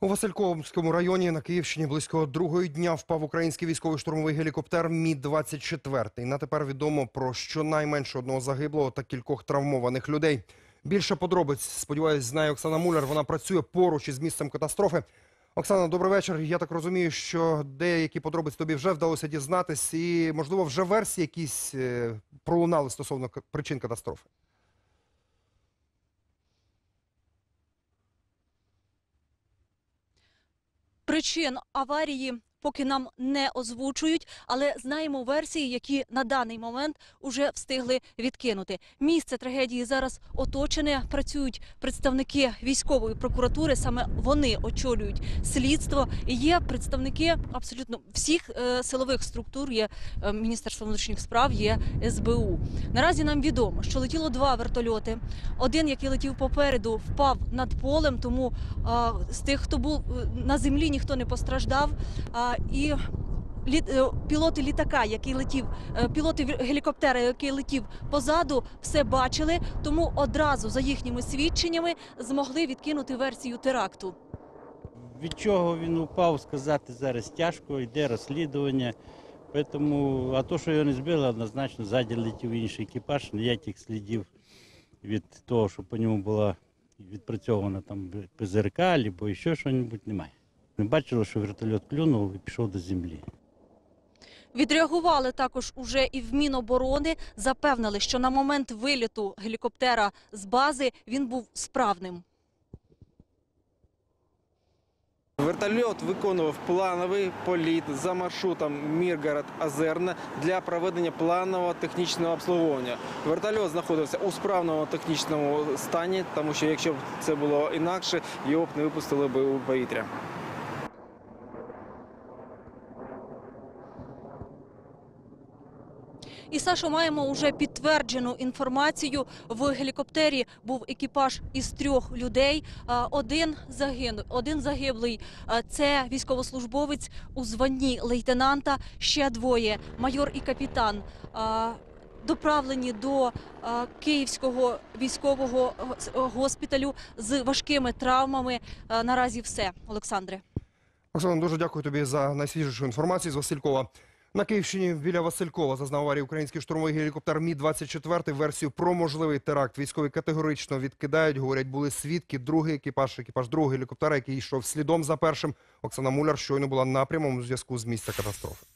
У Васильковському районі на Київщині близько другої дня впав український військовий штурмовий гелікоптер Мі-24. На тепер відомо про щонайменше одного загиблого та кількох травмованих людей. Більше подробиць, сподіваюсь, знає Оксана Муляр. Вона працює поруч із місцем катастрофи. Оксана, добрий вечір. Я так розумію, що деякі подробиці тобі вже вдалося дізнатись, і можливо вже версії якісь е, пролунали стосовно причин катастрофи. Причин аварії поки нам не озвучують, але знаємо версії, які на даний момент уже встигли відкинути. Місце трагедії зараз оточене. Працюють представники військової прокуратури. Саме вони очолюють слідство. І є представники абсолютно всіх е, силових структур. Є е, Міністерство внутрішніх справ, є СБУ. Наразі нам відомо, що летіло два вертольоти. Один, який летів попереду, впав над полем. Тому з тих, хто був е, на землі, ніхто не постраждав. А, і е, пілоти літака, який летів, е, пілоти гелікоптера, який летів позаду, все бачили. Тому одразу за їхніми свідченнями змогли відкинути версію теракту. Від чого він упав, сказати зараз тяжко, йде розслідування. Тому, а то, що його не збили, однозначно ззаді летів інший екіпаж. Ніяких слідів від того, що по ньому була відпрацьована там ПЗРК або ще щось немає. Ми бачили, що вертольот клюнув і пішов до землі. Відреагували також уже і в Міноборони. Запевнили, що на момент виліту гелікоптера з бази він був справним. Вертольот виконував плановий політ за маршрутом Міргород-Озерна для проведення планового технічного обслуговування. Вертольот знаходився у справному технічному стані, тому що якщо б це було інакше, його б не випустили б у повітря. І Сашо, маємо уже підтверджену інформацію. В гелікоптері був екіпаж із трьох людей. Один загинув, один загиблий. Це військовослужбовець у званні лейтенанта. Ще двоє майор і капітан. Доправлені до київського військового госпіталю з важкими травмами. Наразі все, Олександре. Оксана, дуже дякую тобі за найсвіжішу інформацію з Василькова. На Київщині біля Василькова зазнав аварії український штурмовий гелікоптер Мі-24. Версію про можливий теракт військові категорично відкидають. Говорять, були свідки. Другий екіпаж, екіпаж другого гелікоптера, який йшов слідом за першим. Оксана Муляр щойно була на прямому зв'язку з місця катастрофи.